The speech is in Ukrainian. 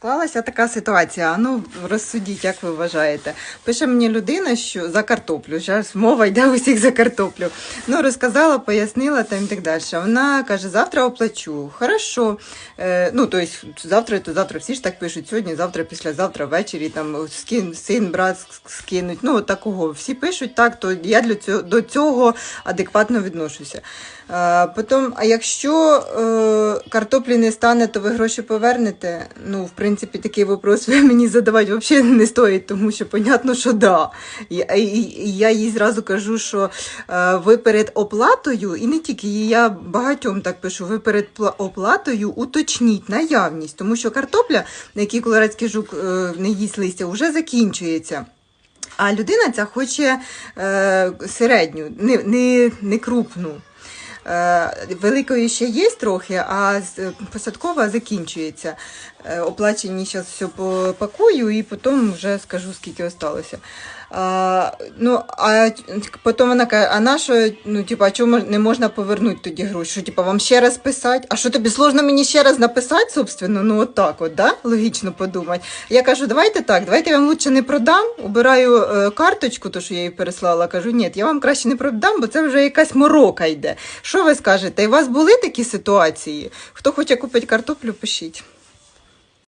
Склалася така ситуація. Ну розсудіть, як ви вважаєте. Пише мені людина, що за картоплю. Зараз мова йде усіх за картоплю. Ну розказала, пояснила там і так далі. Вона каже: завтра оплачу. Хорошо. Е, ну тобто завтра, то завтра всі ж так пишуть. Сьогодні, завтра, післязавтра, ввечері там скин, син, брат скинуть. Ну такого. Всі пишуть так, то я для цього до цього адекватно відношуся. А, потім, а якщо е, картоплі не стане, то ви гроші повернете? Ну, в принципі, такий вопрос мені задавати взагалі не стоїть, тому що понятно, що да. І я їй зразу кажу, що е, ви перед оплатою, і не тільки їй, я багатьом так пишу, ви перед оплатою уточніть наявність, тому що картопля, на якій колорадський жук е, не їсть листя, вже закінчується. А людина ця хоче е, середню, не, не, не крупну. Е, великої ще є трохи, а посадкова закінчується. Е, оплачені зараз все попакую і потім вже скажу, скільки осталося. А, ну, а потім вона каже, а на що, ну, типу, а чому не можна повернути тоді гроші? Що, типу, вам ще раз писати? А що тобі сложно мені ще раз написати, собственно? Ну, от так от, да? логічно подумати. Я кажу, давайте так, давайте я вам лучше не продам, убираю е, карточку, то що я їй переслала. Кажу, ні, я вам краще не продам, бо це вже якась морока йде. Що ви скажете? У вас були такі ситуації? Хто хоче купити картоплю, пишіть.